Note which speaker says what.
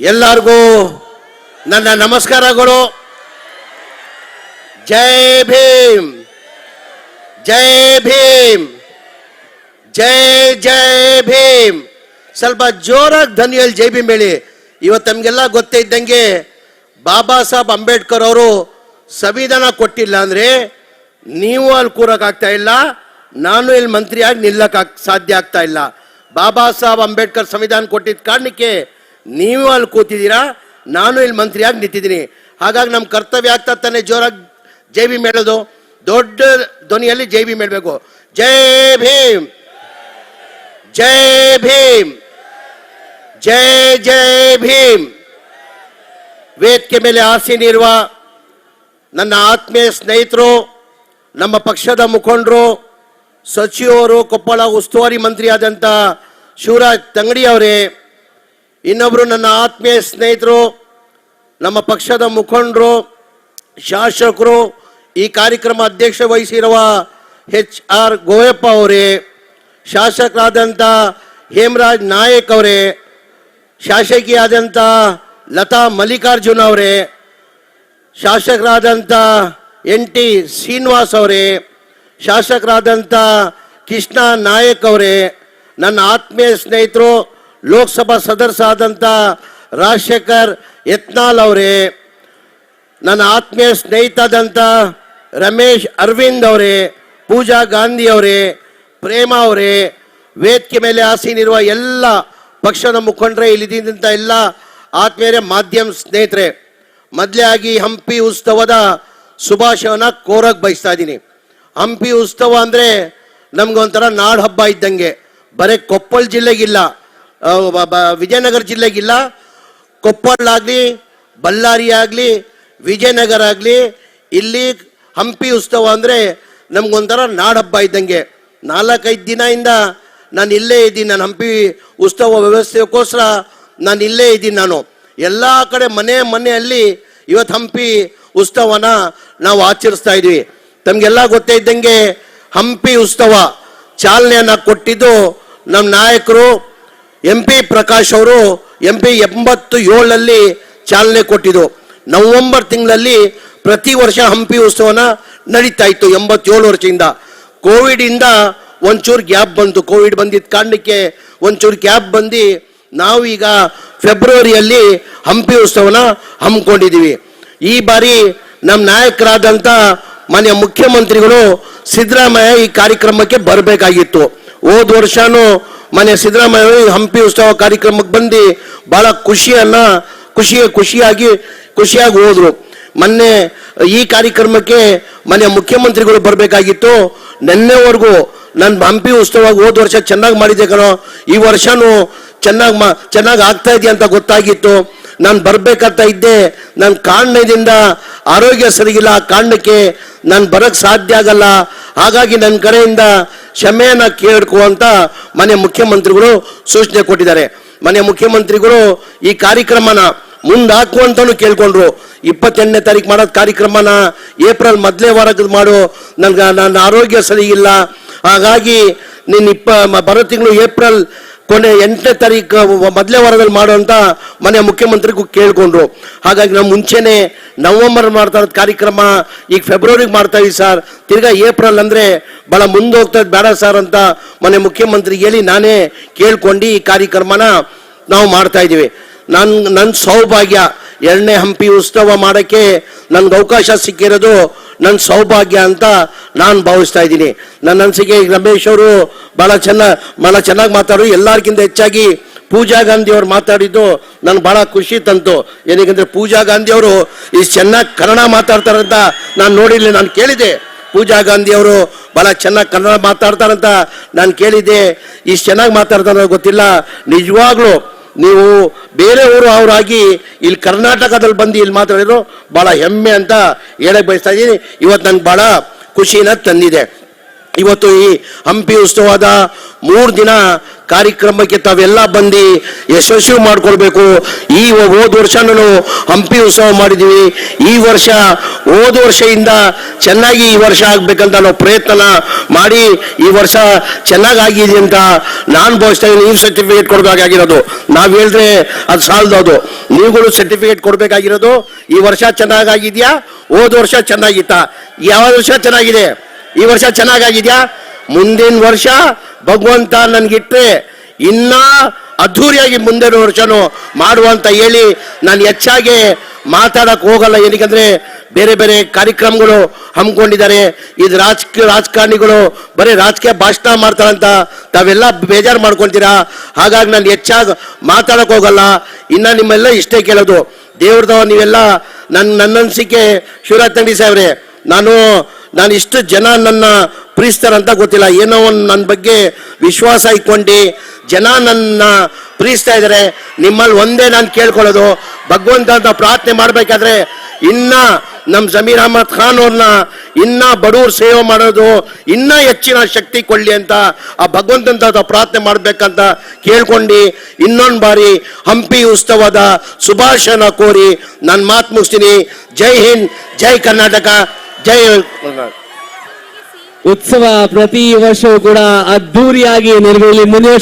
Speaker 1: ಎಲ್ಲರಿಗೂ ನನ್ನ ನಮಸ್ಕಾರಗಳು. ಜೈ ಭೀಮ್. ಜೈ ಭೀಮ್. ಜೈ ಜೈ ಭೀಮ್. ಸ್ವಲ್ಪ ಜೋರಾಗಿ ಧನಿಯಲ್ಲಿ ಜೈ ಭೀಮ್ ಹೇಳಿ. ಇವತ್ತು ನಮಗೆಲ್ಲ ಗೊತ್ತೇ ಇದ್ದಂಗೆ ಬಾಬಾ ಸಾಹೇಬ್ ಅಂಬೇಡ್ಕರ್ ಅವರು ಸಂವಿಧಾನ ಕೊಟ್ಟಿಲ್ಲ ಅಂದ್ರೆ ನೀವು ಅಲ್ಲಿ ಕೂರೋಕ್ಕಾಗ್ತಾ ಇಲ್ಲ, ನಾನು ಇಲ್ಲಿ ಮಂತ್ರಿಯಾಗಿ ನಿಲ್ಲಕ್ಕೆ ಸಾಧ್ಯ ಆಗ್ತಾ ಇಲ್ಲ. ಬಾಬಾ ಸಾಹೇಬ್ ಅಂಬೇಡ್ಕರ್ ಸಂವಿಧಾನ ಕೊಟ್ಟಿದ್ದ ಕಾರಣಕ್ಕೆ ನೀವು ಅಲ್ಲಿ ಕೂತಿದ್ದೀರಾ? ನಾನು ಇಲ್ಲಿ ಮಂತ್ರಿಯಾಗಿ ನಿಂತಿದ್ದೀನಿ. ಹಾಗಾಗಿ ನಮ್ಮ ಕರ್ತವ್ಯ ಆಗ್ತಾ ತಾನೆ ಜೋರಾಗಿ ಜೈ ಭೀಮ್ ಹೇಳೋದು. ದೊಡ್ಡ ಧ್ವನಿಯಲ್ಲಿ ಜೈ ಭೀಮ್ ಹೇಳಬೇಕು. ಜೈ ಭೀಮ್. ಜೈ ಭೀಮ್. ಜೈ ಜೈ ಭೀಮ್. ವೇದಿಕೆ ಮೇಲೆ ಆಸೀನಿರುವ ನನ್ನ ಆತ್ಮೀಯ ಸ್ನೇಹಿತರು, ನಮ್ಮ ಪಕ್ಷದ ಮುಖಂಡರು, ಸಚಿವರು, ಕೊಪ್ಪಳ ಉಸ್ತುವಾರಿ ಮಂತ್ರಿಯಾದಂಥ ಶಿವರಾಜ್ ತಂಗಡಿ ಅವರೇ ಇನ್ನೊಬ್ಬರು ನನ್ನ ಆತ್ಮೀಯ ಸ್ನೇಹಿತರು, ನಮ್ಮ ಪಕ್ಷದ ಮುಖಂಡರು, ಶಾಸಕರು, ಈ ಕಾರ್ಯಕ್ರಮ ಅಧ್ಯಕ್ಷ ವಹಿಸಿರುವ ಎಚ್ ಆರ್ ಗೋಯಪ್ಪ ಅವರೇ, ಶಾಸಕರಾದಂಥ ಹೇಮರಾಜ್ ನಾಯಕ್ ಅವರೇ, ಶಾಸಕಿಯಾದಂಥ ಲತಾ ಮಲ್ಲಿಕಾರ್ಜುನ್ ಅವರೇ, ಶಾಸಕರಾದಂಥ ಎನ್ ಟಿ ಶ್ರೀನಿವಾಸ್ ಅವರೇ, ಶಾಸಕರಾದಂಥ ಕೃಷ್ಣ ನಾಯಕ್ ಅವರೇ, ನನ್ನ ಆತ್ಮೀಯ ಸ್ನೇಹಿತರು ಲೋಕಸಭಾ ಸದಸ್ಯರಾದಂಥ ರಾಜಶೇಖರ್ ಯತ್ನಾಲ್ ಅವರೇ, ನನ್ನ ಆತ್ಮೀಯ ಸ್ನೇಹಿತದಂಥ ರಮೇಶ್ ಅರವಿಂದ್ ಅವರೇ, ಪೂಜಾ ಗಾಂಧಿ ಅವರೇ, ಪ್ರೇಮ ಅವರೇ, ವೇದಿಕೆ ಮೇಲೆ ಆಸೀನಿರುವ ಎಲ್ಲ ಪಕ್ಷದ ಮುಖಂಡರೇ ಇಲ್ಲಿದ್ದಂಥ ಎಲ್ಲ ಆತ್ಮೀಯರೇ ಮಾಧ್ಯಮ ಸ್ನೇಹಿತರೆ, ಮೊದಲೇ ಆಗಿ ಹಂಪಿ ಉತ್ಸವದ ಶುಭಾಶಯನ ಕೋರಕ್ ಬಯಸ್ತಾ ಇದ್ದೀನಿ. ಹಂಪಿ ಉತ್ಸವ ಅಂದರೆ ನಮ್ಗೊಂಥರ ನಾಡ್ ಹಬ್ಬ ಇದ್ದಂಗೆ, ಬರೀ ಕೊಪ್ಪಳ ಜಿಲ್ಲೆಗಿಲ್ಲ ವಿಜಯನಗರ ಜಿಲ್ಲೆಗಿಲ್ಲ. ಕೊಪ್ಪಳ ಆಗಲಿ, ಬಳ್ಳಾರಿ ಆಗಲಿ, ವಿಜಯನಗರ ಆಗಲಿ, ಇಲ್ಲಿ ಹಂಪಿ ಉತ್ಸವ ಅಂದರೆ ನಮ್ಗೊಂಥರ ನಾಡಹಬ್ಬ ಇದ್ದಂಗೆ. ನಾಲ್ಕೈದು ದಿನದಿಂದ ನಾನು ಇಲ್ಲೇ ಇದ್ದೀನಿ, ನಾನು ಹಂಪಿ ಉತ್ಸವ ವ್ಯವಸ್ಥೆಗೋಸ್ಕರ ನಾನು ಇಲ್ಲೇ ಇದ್ದೀನಿ ನಾನು. ಎಲ್ಲ ಕಡೆ ಮನೆ ಮನೆಯಲ್ಲಿ ಇವತ್ತು ಹಂಪಿ ಉತ್ಸವನ ನಾವು ಆಚರಿಸ್ತಾ ಇದ್ವಿ. ತಮಗೆಲ್ಲ ಗೊತ್ತೇ ಇದ್ದಂಗೆ ಹಂಪಿ ಉತ್ಸವ ಚಾಲನೆಯನ್ನ ಕೊಟ್ಟಿದ್ದು ನಮ್ಮ ನಾಯಕರು ಎಂ ಪಿ ಪ್ರಕಾಶ್ ಅವರು ಎಂ ಪಿ ಎಂಬತ್ತು ಏಳಲ್ಲಿ ಚಾಲನೆ ಕೊಟ್ಟಿದ್ದು. ನವೆಂಬರ್ ತಿಂಗಳಲ್ಲಿ ಪ್ರತಿ ವರ್ಷ ಹಂಪಿ ಉತ್ಸವನ ನಡೀತಾ ಇತ್ತು ಎಂಬತ್ತೇಳು ವರ್ಷದಿಂದ. ಕೋವಿಡ್ ಇಂದ ಒಂಚೂರು ಗ್ಯಾಪ್ ಬಂತು. ಕೋವಿಡ್ ಬಂದಿದ್ದ ಕಾರಣಕ್ಕೆ ಒಂಚೂರು ಗ್ಯಾಪ್ ಬಂದು ನಾವೀಗ ಫೆಬ್ರವರಿಯಲ್ಲಿ ಹಂಪಿ ಉತ್ಸವನ ಹಮ್ಮಿಕೊಂಡಿದ್ದೀವಿ. ಈ ಬಾರಿ ನಮ್ಮ ನಾಯಕರಾದಂಥ ಮಾನ್ಯ ಮುಖ್ಯಮಂತ್ರಿಗಳು ಸಿದ್ದರಾಮಯ್ಯ ಈ ಕಾರ್ಯಕ್ರಮಕ್ಕೆ ಬರಬೇಕಾಗಿತ್ತು. ಹೋದ ವರ್ಷನೂ ಮನೆ ಸಿದ್ದರಾಮಯ್ಯ ಹಂಪಿ ಉತ್ಸವ ಕಾರ್ಯಕ್ರಮಕ್ಕೆ ಬಂದು ಬಹಳ ಖುಷಿಯನ್ನ ಖುಷಿ ಖುಷಿಯಾಗಿ ಖುಷಿಯಾಗಿ ಹೋದ್ರು. ಮೊನ್ನೆ ಈ ಕಾರ್ಯಕ್ರಮಕ್ಕೆ ಮನೆ ಮುಖ್ಯಮಂತ್ರಿಗಳು ಬರಬೇಕಾಗಿತ್ತು. ನಿನ್ನೆವರೆಗೂ ನನ್ನ ಹಂಪಿ ಉತ್ಸವ ಹೋದ ವರ್ಷ ಚೆನ್ನಾಗಿ ಮಾಡಿದೆ ಕಣೋ. ಈ ವರ್ಷನೂ ಚೆನ್ನಾಗಿ ಮಾ ಚೆನ್ನಾಗಿ ಆಗ್ತಾ ಇದೆಯಾ ಅಂತ ಗೊತ್ತಾಗಿತ್ತು. ನಾನು ಬರಬೇಕಂತ ಇದ್ದೆ ನನ್ನ ಕಾರಣದಿಂದ ಆರೋಗ್ಯ ಸರಿಗಿಲ್ಲ ಆ ಕಾರಣಕ್ಕೆ ನಾನು ಬರಕ್ ಸಾಧ್ಯ ಆಗಲ್ಲ. ಹಾಗಾಗಿ ನನ್ನ ಕಡೆಯಿಂದ ಕ್ಷಮೆಯನ್ನ ಕೇಳ್ಕೊ ಅಂತ ಮನೆ ಮುಖ್ಯಮಂತ್ರಿಗಳು ಸೂಚನೆ ಕೊಟ್ಟಿದ್ದಾರೆ. ಮನೆ ಮುಖ್ಯಮಂತ್ರಿಗಳು ಈ ಕಾರ್ಯಕ್ರಮನ ಮುಂದಾಕು ಅಂತಾನು ಕೇಳ್ಕೊಂಡ್ರು. ಇಪ್ಪತ್ತೆಂಟನೇ ತಾರೀಕು ಮಾಡೋದು ಕಾರ್ಯಕ್ರಮನ ಏಪ್ರಿಲ್ ಮೊದಲೇ ವಾರಕ್ಕೆ ಮಾಡು. ನನ್ಗೆ, ನನ್ನ ಆರೋಗ್ಯ ಸರಿಯಿಲ್ಲ ಹಾಗಾಗಿ ನೀನು ಇಪ್ಪ, ಬರೋ ತಿಂಗಳು ಏಪ್ರಿಲ್ ಕೊನೆ ಎಂಟನೇ ತಾರೀಕು ಮೊದಲೇ ವಾರದಲ್ಲಿ ಮಾಡುವಂಥ ಮನೆ ಮುಖ್ಯಮಂತ್ರಿಗೂ ಕೇಳಿಕೊಂಡ್ರು. ಹಾಗಾಗಿ ನಾವು ಮುಂಚೆನೆ ನವಂಬರ್ ಮಾಡ್ತಾ ಇರೋದು ಕಾರ್ಯಕ್ರಮ ಈಗ ಫೆಬ್ರವರಿಗೆ ಮಾಡ್ತಾ ಇದ್ವಿ ಸರ್. ತಿರ್ಗಾ ಏಪ್ರಿಲ್ ಅಂದ್ರೆ ಬಹಳ ಮುಂದೆ ಹೋಗ್ತಾ ಇದ್ ಬೇಡ ಸರ್ ಅಂತ ಮನೆ ಮುಖ್ಯಮಂತ್ರಿ ಹೇಳಿ ನಾನೇ ಕೇಳ್ಕೊಂಡು ಈ ಕಾರ್ಯಕ್ರಮನ ನಾವು ಮಾಡ್ತಾ ಇದ್ದೀವಿ. ನನ್ ನನ್ನ ಸೌಭಾಗ್ಯ, ಎರಡನೇ ಹಂಪಿ ಉತ್ಸವ ಮಾಡಕ್ಕೆ ನನ್ಗೆ ಅವಕಾಶ ಸಿಕ್ಕಿರೋದು ನನ್ನ ಸೌಭಾಗ್ಯ ಅಂತ ನಾನು ಭಾವಿಸ್ತಾ ಇದ್ದೀನಿ. ನನ್ನ ಅನಿಸಿಕೆ ರಮೇಶ್ ಅವರು ಬಹಳ ಚೆನ್ನ ಭಾಳ ಚೆನ್ನಾಗಿ ಮಾತಾಡು ಎಲ್ಲರಿಗಿಂತ ಹೆಚ್ಚಾಗಿ ಪೂಜಾ ಗಾಂಧಿ ಅವರು ಮಾತಾಡಿದ್ದು ನಾನು ಬಹಳ ಖುಷಿ ತಂತು. ಏನಕ್ಕೆ ಪೂಜಾ ಗಾಂಧಿ ಅವರು ಇಷ್ಟು ಚೆನ್ನಾಗಿ ಕನ್ನಡ ಮಾತಾಡ್ತಾರಂತ ನಾನು ನೋಡಿಲ್ಲ ನಾನು ಕೇಳಿದೆ ಪೂಜಾ ಗಾಂಧಿ ಅವರು ಬಹಳ ಚೆನ್ನಾಗಿ ಕನ್ನಡ ಮಾತಾಡ್ತಾರಂತ ನಾನು ಕೇಳಿದ್ದೆ. ಇಷ್ಟು ಚೆನ್ನಾಗಿ ಮಾತಾಡ್ತಾರ ಗೊತ್ತಿಲ್ಲ. ನಿಜವಾಗ್ಲೂ ನೀವು ಬೇರೆ ಊರು ಅವರಾಗಿ ಇಲ್ಲಿ ಕರ್ನಾಟಕದಲ್ಲಿ ಬಂದು ಇಲ್ಲಿ ಮಾತಾಡಿದ್ರು, ಬಹಳ ಹೆಮ್ಮೆ ಅಂತ ಹೇಳಕ್ ಬಯಸ್ತಾ ಇದ್ದೀನಿ. ಇವತ್ತು ನಂಗೆ ಬಹಳ ಖುಷಿನ ತಂದಿದೆ. ಇವತ್ತು ಈ ಹಂಪಿ ಉತ್ಸವದ ಮೂರು ದಿನ ಕಾರ್ಯಕ್ರಮಕ್ಕೆ ತಾವೆಲ್ಲ ಬಂದು ಯಶಸ್ವಿ ಮಾಡ್ಕೊಳ್ಬೇಕು. ಈ ಹೋದ ವರ್ಷನೂ ಹಂಪಿ ಉತ್ಸವ ಮಾಡಿದ್ದೀವಿ. ಈ ವರ್ಷ ಹೋದ ವರ್ಷದಿಂದ ಚೆನ್ನಾಗಿ ಈ ವರ್ಷ ಆಗ್ಬೇಕಂತ ನಾವು ಪ್ರಯತ್ನ ಮಾಡಿ ಈ ವರ್ಷ ಚೆನ್ನಾಗಾಗಿದೆ ಅಂತ ನಾನು ಭಾವಿಸ್ತಾ ನೀವು ಸರ್ಟಿಫಿಕೇಟ್ ಕೊಡಬೇಕಾಗಿರೋದು. ನಾವು ಹೇಳಿದ್ರೆ ಅದು ಸಾಲದು ಅದು. ನೀವುಗಳು ಸರ್ಟಿಫಿಕೇಟ್ ಕೊಡಬೇಕಾಗಿರೋದು. ಈ ವರ್ಷ ಚೆನ್ನಾಗಾಗಿದೆಯಾ? ಹೋದ ವರ್ಷ ಚೆನ್ನಾಗಿತ್ತಾ? ಯಾವ ವರ್ಷ ಚೆನ್ನಾಗಿದೆ? ಈ ವರ್ಷ ಚೆನ್ನಾಗಾಗಿದ್ಯಾ? ಮುಂದಿನ ವರ್ಷ ಭಗವಂತ ನನ್ಗಿಟ್ರೆ ಇನ್ನ ಅದ್ಧೂರಿಯಾಗಿ ಮುಂದಿನ ವರ್ಷನೂ ಮಾಡುವಂತ ಹೇಳಿ ನಾನು ಹೆಚ್ಚಾಗಿ ಮಾತಾಡಕ್ಕೆ ಹೋಗಲ್ಲ. ಏನಕ್ಕೆ ಬೇರೆ ಬೇರೆ ಕಾರ್ಯಕ್ರಮಗಳು ಹಮ್ಮಿಕೊಂಡಿದ್ದಾರೆ. ಇದು ರಾಜಕೀಯ ರಾಜಕಾರಣಿಗಳು ಬರೀ ರಾಜಕೀಯ ಭಾಷಣ ಮಾಡ್ತಾರಂತ ತಾವೆಲ್ಲ ಬೇಜಾರು ಮಾಡ್ಕೊಳ್ತೀರಾ ಹಾಗಾಗಿ ನಾನು ಹೆಚ್ಚಾಗಿ ಮಾತಾಡಕ್ ಹೋಗಲ್ಲ. ಇನ್ನ ನಿಮ್ಮೆಲ್ಲ ಇಷ್ಟೇ ಕೇಳೋದು. ದೇವ್ರದವ ನೀವೆಲ್ಲ ನನ್ನ ನನ್ನ ಅನಿಸಿಕೆ ಶಿವರಾಜ್ ತಂಡಿ ಸಾಹೇಬ್ರೆ, ನಾನು ನಾನು ಇಷ್ಟು ಜನ ನನ್ನ ಪ್ರೀತಿಸ್ತಾರಂತ ಗೊತ್ತಿಲ್ಲ. ಏನೋ ಒಂದು ನನ್ನ ಬಗ್ಗೆ ವಿಶ್ವಾಸ ಇಟ್ಕೊಂಡು ಜನ ನನ್ನ ಪ್ರೀಸ್ತಾ ಇದ್ದಾರೆ. ನಿಮ್ಮಲ್ಲಿ ಒಂದೇ ನಾನು ಕೇಳ್ಕೊಳ್ಳೋದು. ಭಗವಂತ ಅಂತ ಪ್ರಾರ್ಥನೆ ಮಾಡಬೇಕಾದ್ರೆ ಇನ್ನ ನಮ್ಮ ಜಮೀರ್ ಅಹಮದ್ ಖಾನ್ ಅವ್ರನ್ನ ಇನ್ನ ಬಡವ್ರ ಸೇವೆ ಮಾಡೋದು ಇನ್ನ ಹೆಚ್ಚಿನ ಶಕ್ತಿ ಕೊಳ್ಳಿ ಅಂತ ಆ ಭಗವಂತಂತ ಅದು ಪ್ರಾರ್ಥನೆ ಮಾಡ್ಬೇಕಂತ ಕೇಳ್ಕೊಂಡು ಇನ್ನೊಂದು ಬಾರಿ ಹಂಪಿ ಉತ್ಸವದ ಶುಭಾಶಯನ ಕೋರಿ ನಾನು ಮಾತು ಮುಗಿಸ್ತೀನಿ. ಜೈ ಹಿಂದ್, ಜೈ ಕರ್ನಾಟಕ. ಜೈ
Speaker 2: ಉತ್ಸವ ಪ್ರತಿ ವರ್ಷವೂ ಕೂಡ ಅದ್ದೂರಿಯಾಗಿ ನೆರವೇರಲಿ. ಮುಂದಿನ ವರ್ಷ